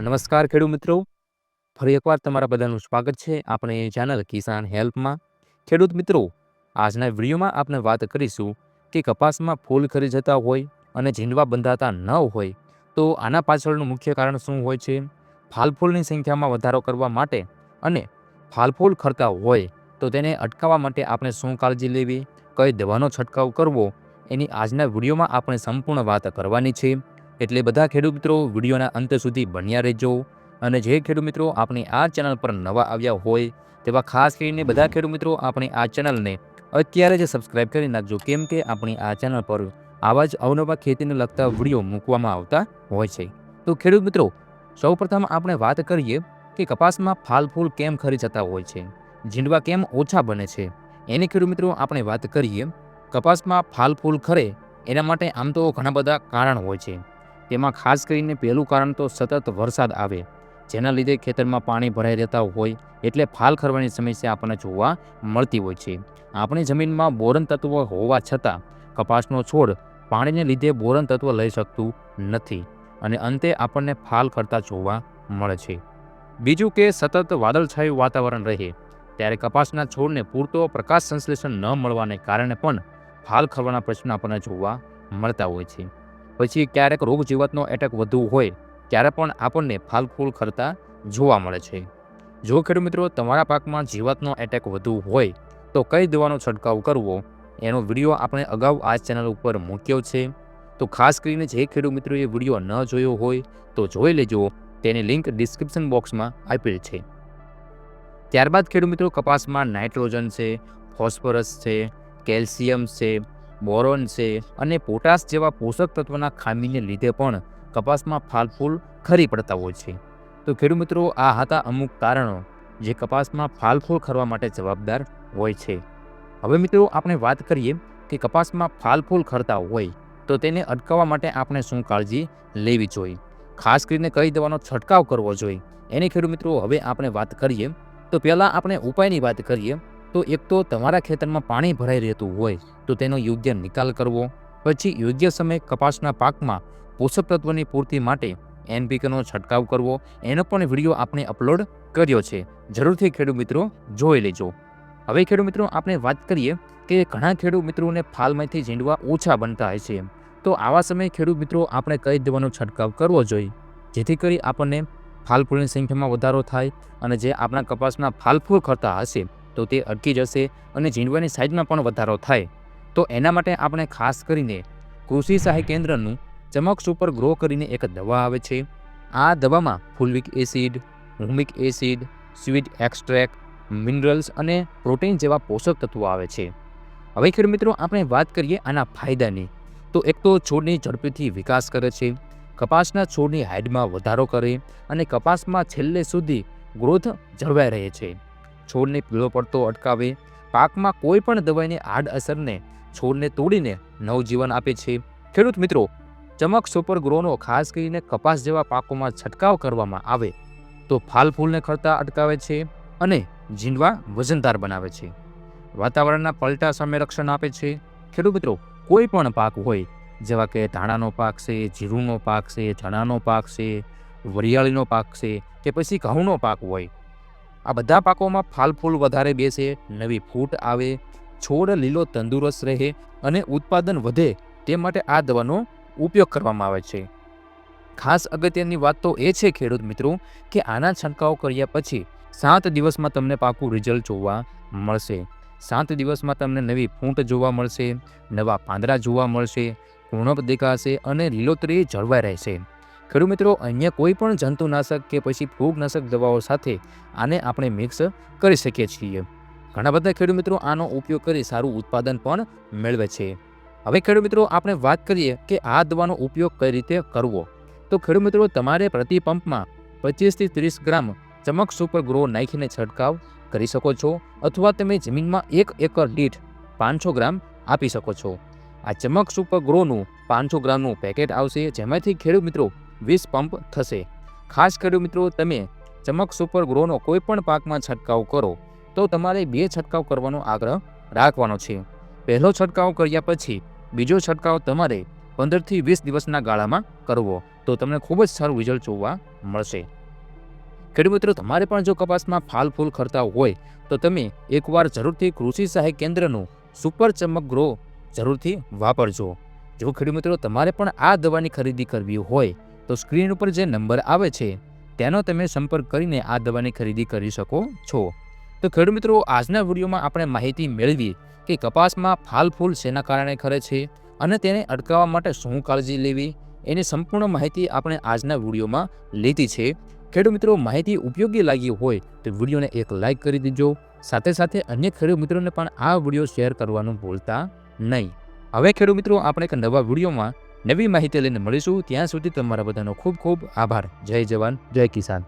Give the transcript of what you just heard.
નમસ્કાર ખેડૂત મિત્રો. ફરી એકવાર તમારા બધાનું સ્વાગત છે આપણે ચેનલ કિસાન હેલ્પમાં. ખેડૂત મિત્રો, આજના વિડીયોમાં આપણે વાત કરીશું કે કપાસમાં ફૂલ ખરી જતા હોય અને ઝીંડવા બંધાતા ન હોય, તો આના પાછળનું મુખ્ય કારણ શું હોય છે? ફાલફૂલની સંખ્યામાં વધારો કરવા માટે અને ફાલફૂલ ખરતા હોય, તો તેને અટકાવવા માટે આપણે શું કાળજી લેવી, કઈ દવાનો છંટકાવ કરવો, એની આજના વિડીયોમાં આપણે સંપૂર્ણ વાત કરવાની છે. એટલે બધા ખેડૂત મિત્રો વિડીયોના અંત સુધી બન્યા રહેજો. અને જે ખેડૂત મિત્રો આપણી આ ચેનલ પર નવા આવ્યા હોય, તેવા ખાસ કરીને બધા ખેડૂત મિત્રો આપણી આ ચેનલને અત્યારે જ સબસ્ક્રાઇબ કરી નાખજો, કેમ કે આપણી આ ચેનલ પર આવા જ અવનવા ખેતીને લગતા વીડિયો મૂકવામાં આવતા હોય છે. તો ખેડૂત મિત્રો, સૌપ્રથમ આપણે વાત કરીએ કે કપાસમાં ફાલ ફૂલ કેમ ખરી જતા હોય છે, ઝીંડવા કેમ ઓછા બને છે? એની ખેડૂત મિત્રો આપણે વાત કરીએ, કપાસમાં ફાલ ફૂલ ખરે, એના માટે આમ તો ઘણા બધા કારણ હોય છે. તેમાં ખાસ કરીને પહેલું કારણ તો સતત વરસાદ આવે, જેના લીધે ખેતરમાં પાણી ભરાઈ રહેતા હોય એટલે ફાલ ખરવાની સમસ્યા આપણને જોવા મળતી હોય છે. આપણી જમીનમાં બોરન તત્વ હોવા છતાં કપાસનો છોડ પાણીને લીધે બોરન તત્વ લઈ શકતું નથી અને અંતે આપણને ફાલ ખરતા જોવા મળે છે. બીજું કે સતત વાદળછાયું વાતાવરણ રહે, ત્યારે કપાસના છોડને પૂરતો પ્રકાશ સંશ્લેષણ ન મળવાને કારણે પણ ફાલ ખરવાના પ્રશ્ન આપણને જોવા મળતા હોય છે. પછી ક્યારેક રોગ જીવતનો એટેક વધુ હોય, ત્યારે પણ આપણને ફાલ ફૂલ ખરતા જોવા મળે છે. જો ખેડૂત મિત્રો તમારા પાકમાં જીવાતનો એટેક વધુ હોય, તો કઈ દવાનો છંટકાવ કરવો? એનો વીડિયો આપણે અગાઉ આ ચેનલ ઉપર મૂક્યો છે. તો ખાસ કરીને જે ખેડૂત મિત્રોએ વીડિયો ન જોયો હોય, તો જોઈ લેજો. તેની લિંક ડિસ્ક્રિપ્શન બોક્સમાં આપેલ છે. ત્યારબાદ ખેડૂત મિત્રો કપાસમાં નાઇટ્રોજન છે, ફોસ્ફરસ છે, કેલ્શિયમ છે બોરોન છે અને પોટાશ જેવા પોષક તત્વના ખામીને લીધે પણ કપાસમાં ફાલફૂલ ખરી પડતા હોય છે. તો ખેડૂત મિત્રો, આ હતા અમુક કારણો જે કપાસમાં ફાલફૂલ ખરવા માટે જવાબદાર હોય છે. હવે મિત્રો, આપણે વાત કરીએ કે કપાસમાં ફાલફૂલ ખરતા હોય તો તેને અટકાવવા માટે આપણે શું કાળજી લેવી જોઈએ? ખાસ કરીને કઈ દવાનો છંટકાવ કરવો જોઈએ? એની ખેડૂત મિત્રો, હવે આપણે વાત કરીએ તો પહેલાં આપણે ઉપાયની વાત કરીએ તો એક તો તમારા ખેતરમાં પાણી ભરાઈ રહેતું હોય તો તેનો યોગ્ય નિકાલ કરવો, પછી યોગ્ય સમયે કપાસના પાકમાં પોષક તત્વની પૂર્તિ માટે એનપીકેનો છંટકાવ કરવો, એનો પણ વીડિયો આપણે અપલોડ કર્યો છે. જરૂરથી ખેડૂત મિત્રો જોઈ લેજો. હવે ખેડૂત મિત્રો, આપણે વાત કરીએ કે ઘણા ખેડૂત મિત્રોને ફાલમાંથી ઝીંડવા ઓછા બનતા હોય છે. તો આવા સમયે ખેડૂત મિત્રો, આપણે કઈ દવાનો છંટકાવ કરવો જોઈએ? જેથી કરી આપણને ફાલફૂલની સંખ્યામાં વધારો થાય અને જે આપણા કપાસના ફાલફૂલ ખરતા હશે તો તે અટકી જશે અને ઝીંડવાની સાઇઝમાં પણ વધારો થાય. તો એના માટે આપણે ખાસ કરીને કૃષિ સહાય કેન્દ્રનું ચમક સુપર ગ્રો કરીને એક દવા આવે છે. આ દવામાં fulvic acid, humic acid, sweet extract, minerals અને પ્રોટીન જેવા પોષક તત્વો આવે છે. હવે ખેડૂત મિત્રો, આપણે વાત કરીએ આના ફાયદાની. તો એક તો છોડની ઝડપીથી વિકાસ કરે છે, કપાસના છોડની હાઇટમાં વધારો કરે અને કપાસમાં છેલ્લે સુધી ગ્રોથ જળવાઈ રહે છે. છોડને પીળો પડતો અટકાવે, પાકમાં કોઈ પણ દવાઈની આડઅસરને છોડને તોડીને નવજીવન આપે છે. ખેડૂત મિત્રો, ચમક સુપર ગ્રોનો ખાસ કરીને કપાસ જેવા પાકોમાં છંટકાવ કરવામાં આવે તો ફાલ ફૂલને ખરતા અટકાવે છે અને ઝીંડવા વજનદાર બનાવે છે. વાતાવરણના પલટા સામે રક્ષણ આપે છે. ખેડૂત મિત્રો, કોઈ પણ પાક હોય, જેવા કે ધાણાનો પાક છે, જીરુંનો પાક છે, ચણાનો પાક છે, વરિયાળીનો પાક છે કે પછી ઘઉંનો પાક હોય આ બધા પાકોમાં ફાલ ફૂલ વધારે બેસે, નવી ફૂટ આવે, છોડ લીલો તંદુરસ્ત રહે અને ઉત્પાદન વધે તે માટે આ દવાનો ઉપયોગ કરવામાં આવે છે. ખાસ અગત્યની વાત તો એ છે ખેડૂત મિત્રો કે આના છંટકાવ કર્યા પછી સાત દિવસમાં તમને પાકું રિઝલ્ટ જોવા મળશે. સાત દિવસમાં તમને નવી ફૂંટ જોવા મળશે, નવા પાંદડા જોવા મળશે, કુણપ દેખાશે અને લીલોતરી જળવાઈ રહેશે. ખેડૂત મિત્રો અહીંયા કોઈ પણ જંતુનાશક કે પછી ફૂગનાશક દવાઓ સાથે આને આપણે મિક્સ કરી શકીએ છીએ. ઘણા બધા ખેડૂત મિત્રો આનો ઉપયોગ કરી સારું ઉત્પાદન પણ મેળવે છે. હવે ખેડૂત મિત્રો, આપણે વાત કરીએ કે આ દવાનો ઉપયોગ કઈ રીતે કરવો? તો ખેડૂત મિત્રો, તમારે પ્રતિ પંપમાં પચીસથી ત્રીસ ગ્રામ ચમક સુપર ગ્રો નાખીને છંટકાવ કરી શકો છો અથવા તમે જમીનમાં એક એકર દીઠ પાંચસો ગ્રામ આપી શકો છો. આ ચમક સુપર ગ્રોનું પાંચસો ગ્રામનું પેકેટ આવશે, જેમાંથી ખેડૂત મિત્રો વીસ પંપ થશે. ખાસ ખેડૂત મિત્રો, તમે ચમક સુપર ગ્રોનો કોઈ પણ પાકમાં છંટકાવ કરો, તો તમારે બે છંટકાવ કરવાનો આગ્રહ રાખવાનો છે. પહેલો છંટકાવ કર્યા પછી બીજો છંટકાવ તમારે પંદરથી વીસ દિવસના ગાળામાં કરવો, તો તમને ખૂબ જ સારું રિઝલ્ટ જોવા મળશે. ખેડૂત મિત્રો, તમારે પણ જો કપાસમાં ફાલ ફૂલ ખરતા હોય, તો તમે એકવાર જરૂરથી કૃષિ સહાય કેન્દ્રનું સુપર ચમક ગ્રો જરૂરથી વાપરજો. જો ખેડૂત મિત્રો, તમારે પણ આ દવાની ખરીદી કરવી હોય તો સ્ક્રીન ઉપર જે નંબર આવે છે, તેનો તમે સંપર્ક કરીને આ દવાની ખરીદી કરી શકો છો. તો ખેડૂત મિત્રો, આજના વિડીયોમાં આપણે માહિતી મેળવી કે કપાસમાં ફાલ ફૂલ શેના કારણે ખરે છે અને તેને અટકાવવા માટે શું કાળજી લેવી, એની સંપૂર્ણ માહિતી આપણે આજના વિડીયોમાં લીધી છે. ખેડૂત મિત્રો, માહિતી ઉપયોગી લાગી હોય તો વિડીયોને એક લાઇક કરી દેજો, સાથે સાથે અન્ય ખેડૂત મિત્રોને પણ આ વીડિયો શેર કરવાનું ભૂલતા નહીં. હવે ખેડૂત મિત્રો, આપણે એક નવા વિડીયોમાં નવી માહિતી લઈને મળીશું. ત્યાં સુધી તમારા બધાનો ખૂબ ખૂબ આભાર. જય જવાન, જય કિસાન.